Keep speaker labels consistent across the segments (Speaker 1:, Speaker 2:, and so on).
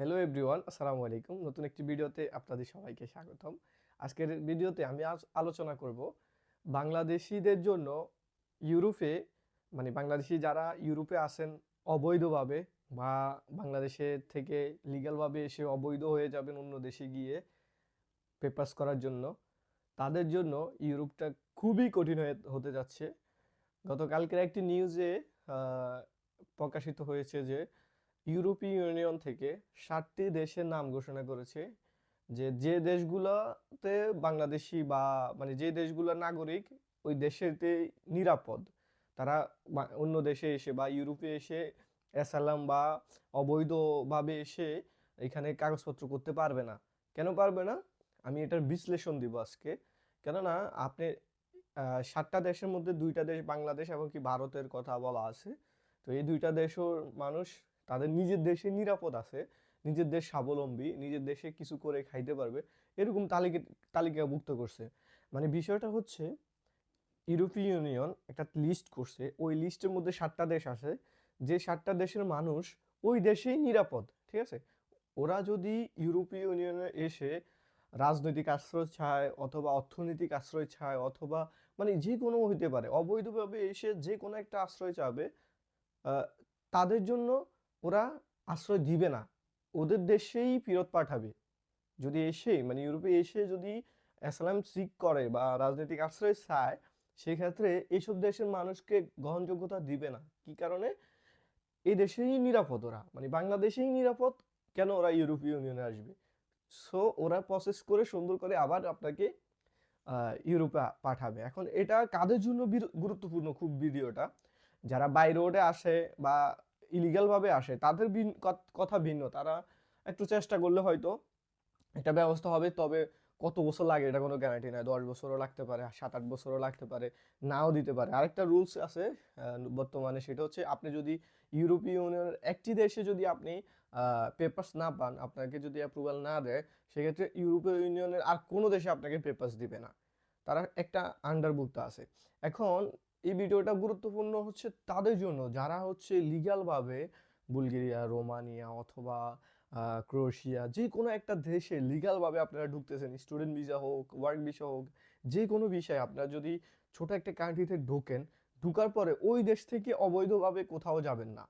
Speaker 1: Hello everyone আসসালামু আলাইকুম। নতুন একটি ভিডিওতে আপনাদের সবাইকে স্বাগতম। আজকের ভিডিওতে আমি আজ আলোচনা করব বাংলাদেশিদের জন্য ইউরোপে মানে বাংলাদেশি যারা ইউরোপে আসেন অবৈধভাবে বা বাংলাদেশে থেকে লিগ্যালভাবে এসে অবৈধ হয়ে যাবেন অন্য দেশে গিয়ে পেপার্স করার জন্য, তাদের জন্য ইউরোপটা খুবই কঠিন হয়ে হতে যাচ্ছে। গতকালকের একটি নিউজে প্রকাশিত হয়েছে যে ইউরোপীয় ইউনিয়ন থেকে ষাটটি দেশের নাম ঘোষণা করেছে যে যে দেশগুলোতে বাংলাদেশি বা মানে যে দেশগুলোর নাগরিক ওই দেশেতে নিরাপদ, তারা অন্য দেশে এসে বা ইউরোপে এসে অ্যাসালাম বা অবৈধভাবে এসে এখানে কাগজপত্র করতে পারবে না। কেন পারবে না? আমি এটার বিশ্লেষণ দিব আজকে। কেননা আপনি সাতটা দেশের মধ্যে দুইটা দেশ বাংলাদেশ এবং কি ভারতের কথা বলা আছে। তো এই দুইটা দেশও মানুষ তাদের নিজের দেশে নিরাপদ আছে, নিজের দেশ স্বাবলম্বী, নিজের দেশে কিছু করে খাইতে পারবে, এরকম তালিকা, তালিকাভুক্ত করছে। মানে বিষয়টা হচ্ছে ইউরোপীয় ইউনিয়ন একটা লিস্ট করছে, ওই লিস্টের মধ্যে সাতটা দেশ আছে, যে সাতটা দেশের মানুষ ওই দেশেই নিরাপদ, ঠিক আছে? ওরা যদি ইউরোপীয় ইউনিয়নে এসে রাজনৈতিক আশ্রয় চায়, অথবা অর্থনৈতিক আশ্রয় চায়, অথবা মানে যে কোনো হইতে পারে, অবৈধভাবে এসে যে কোনো একটা আশ্রয় চাবে তাদের জন্য ওরা আশ্রয় দিবে না। ওদের দেশেই ফেরত পাঠাবে। যদি এসে মানে ইউরোপে এসে যদি অ্যাসালাম সিক করে বা রাজনৈতিক আশ্রয় চায়, সেক্ষেত্রে এইসব দেশের মানুষকে গ্রহণযোগ্যতা দিবে না। কি কারণে? এই দেশেই নিরাপদ ওরা। মানে বাংলাদেশেই নিরাপদ, কেন ওরা ইউরোপীয় ইউনিয়নে আসবে? সো ওরা প্রসেস করে সুন্দর করে আবার আপনাকে ইউরোপে পাঠাবে। এখন এটা কাদের জন্য গুরুত্বপূর্ণ খুব ভিডিওটা যারা বাই রোডে আসে বা ইলিগাল ভাবে আসে, তাদের কথা ভিন্ন। তারা একটু চেষ্টা করলে হয়তো একটা ব্যবস্থা হবে, তবে কত বছর লাগে এটা কোনো গ্যারান্টি নাই। দশ বছরও লাগতে পারে সাত আট বছরও লাগতে পারে, নাও দিতে পারে। আরেকটা রুলস আছে বর্তমানে সেটা হচ্ছে আপনি যদি ইউরোপীয় ইউনিয়নের একটি দেশে যদি আপনি পেপার্স না পান, আপনাকে যদি অ্যাপ্রুভাল না দেয়, সেক্ষেত্রে ইউরোপীয় ইউনিয়নের আর কোনো দেশে আপনাকে পেপার্স দিবে না। তারা একটা আন্ডারভুক্ত আছে। এখন এই ভিডিওটা গুরুত্বপূর্ণ হচ্ছে তাদের জন্য, যারা হচ্ছে লিগ্যালভাবে বুলগেরিয়া, রোমানিয়া অথবা ক্রোয়েশিয়া যে কোনো একটা দেশে লিগ্যালভাবে আপনারা ঢুকতেছেন স্টুডেন্ট ভিসা হোক ওয়ার্ক ভিসা হোক যে কোনো বিষয়ে আপনারা যদি ছোট একটা কান্ট্রিতে ঢোকেন, ঢুকার পরে ওই দেশ থেকে অবৈধভাবে কোথাও যাবেন না।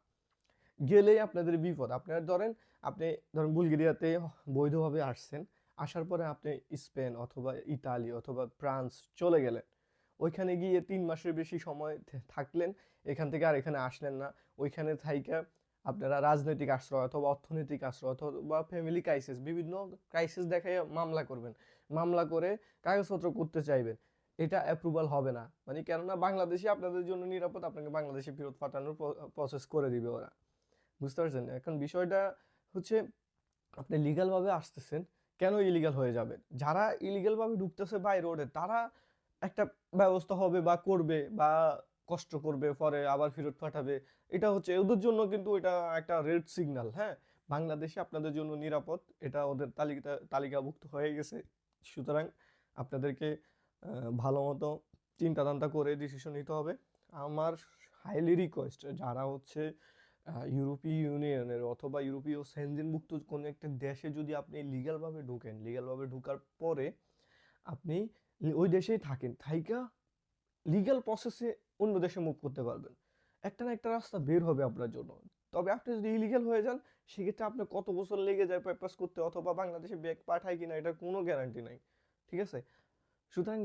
Speaker 1: গেলেই আপনাদের বিপদ। আপনারা ধরেন, আপনি ধরেন বুলগেরিয়াতে বৈধভাবে আসছেন, আসার পরে আপনি স্পেন অথবা ইতালি অথবা ফ্রান্স চলে গেলেন। ওইখানে গিয়ে তিন মাসের বেশি সময় থাকলেন, এখান থেকে আর এখানে আসলেন না। ওইখানে থাইকা আপনারা রাজনৈতিক আশ্রয় অথবা অর্থনৈতিক আশ্রয় অথবা ফ্যামিলি ক্রাইসিস বিভিন্ন ক্রাইসিস দেখাই মামলা করবেন। মামলা করে কাগজপত্র করতে চাইবেন। এটা অ্যাপ্রুভাল হবে না। মানে কেননা বাংলাদেশে আপনাদের জন্য নিরাপদ, আপনাকে বাংলাদেশে ফেরত পাঠানোর প্রসেস করে দিবে ওরা। বুঝতে পারছেন? এখন বিষয়টা হচ্ছে আপনি লিগালভাবে আসতেছেন, কেন ইলিগাল হয়ে যাবেন? যারা ইলিগালভাবে ঢুকতেছে বাই রোডে তারা একটা ব্যবস্থা হবে বা করবে বা কষ্ট করবে, পরে আবার ফেরত পাঠাবে। এটা হচ্ছে ওদের জন্য কিন্তু এটা একটা রেড সিগন্যাল হ্যাঁ? বাংলাদেশে আপনাদের জন্য নিরাপদ, এটা ওদের তালিকা, তালিকাভুক্ত হয়ে গেছে। সুতরাং আপনাদেরকে ভালো মতো চিন্তা ধান্তা করে ডিসিশন নিতে হবে। আমার হাইলি রিকোয়েস্ট যারা হচ্ছে ইউরোপীয় ইউনিয়নের অথবা ইউরোপীয় সেনজেনভুক্ত কোনো একটা দেশে যদি আপনি লিগালভাবে ঢুকেন লিগালভাবে ঢোকার পরে আপনি ওই দেশেই থাকেন, থাইকা লিগ্যাল প্রসেসে অন্য দেশে মুভ করতে পারবেন। একটা না একটা রাস্তা বের হবে আপনার জন্য। তবে আপনি যদি ইলিগাল হয়ে যান, সেক্ষেত্রে আপনার কত বছর লেগে যায় পেপার্স করতে অথবা বাংলাদেশে ব্যাগ পাঠায় কিনা, এটার কোনো গ্যারান্টি নাই। ঠিক আছে? সুতরাং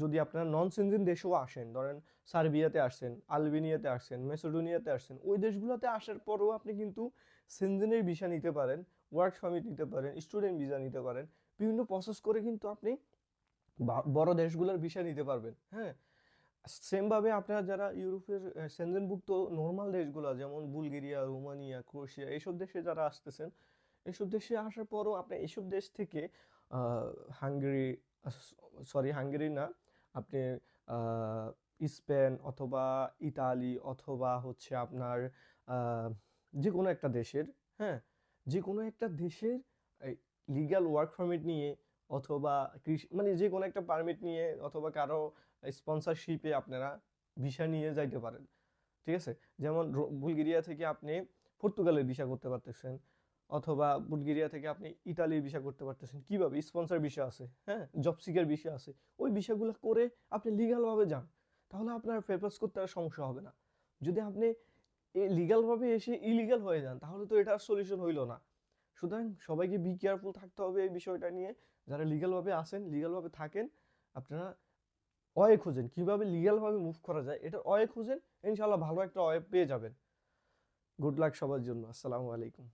Speaker 1: যদি আপনারা নন সেনজেন দেশেও আসেন, ধরেন সার্বিয়াতে আসছেন, আলবেনিয়াতে আসছেন, মেসোডোনিয়াতে আসছেন, ওই দেশগুলোতে আসার পরেও আপনি কিন্তু সেনজেনের ভিসা নিতে পারেন ওয়ার্ক পারমিট নিতে পারেন স্টুডেন্ট ভিসা নিতে পারেন, বিভিন্ন প্রসেস করে কিন্তু আপনি বড় দেশগুলোর ভিসা নিতে পারবেন হ্যাঁ? সেমভাবে আপনারা যারা ইউরোপের সেনজেনভুক্ত নর্মাল দেশগুলো, যেমন বুলগেরিয়া, রোমানিয়া, ক্রোয়েশিয়া এইসব দেশে যারা আসতেছেন এইসব দেশে আসার পরও আপনি এইসব দেশ থেকে হাঙ্গেরি সরি হাঙ্গেরি না, আপনি স্পেন অথবা ইতালি অথবা হচ্ছে আপনার যে কোনো একটা দেশের হ্যাঁ? যে কোনো একটা দেশের লিগ্যাল ওয়ার্ক পারমিট নিয়ে অথবা কৃষি মানে যে কোনো একটা পারমিট নিয়ে অথবা কারও স্পন্সরশিপে আপনারা ভিসা নিয়ে যাইতে পারেন। ঠিক আছে? যেমন বুলগেরিয়া থেকে আপনি পর্তুগালের ভিসা করতে পারতেছেন, অথবা বুলগেরিয়া থেকে আপনি ইতালির ভিসা করতে পারতেছেন। কীভাবে? স্পন্সর বিষয় আছে হ্যাঁ? জব সিকের বিষয় আছে। ওই বিষয়গুলো করে আপনি লিগালভাবে যান, তাহলে আপনার পেপার্স করতে আর সমস্যা হবে না। যদি আপনি লিগালভাবে এসে ইলিগাল হয়ে যান, তাহলে তো এটার সলিউশন হইল না। সুতরাং সবাইকে বি কেয়ারফুল থাকতে হবে এই বিষয়টা নিয়ে। যারা লিগালভাবে আসেন লিগালভাবে থাকেন, আপনারা অয়ে খুঁজেন। কীভাবে লিগালভাবে মুভ করা যায়, এটার অয়ে খুঁজেন ইনশাল্লাহ ভালো একটা অয়ে পেয়ে যাবেন। গুড লাক সবার জন্য। আসসালামু আলাইকুম।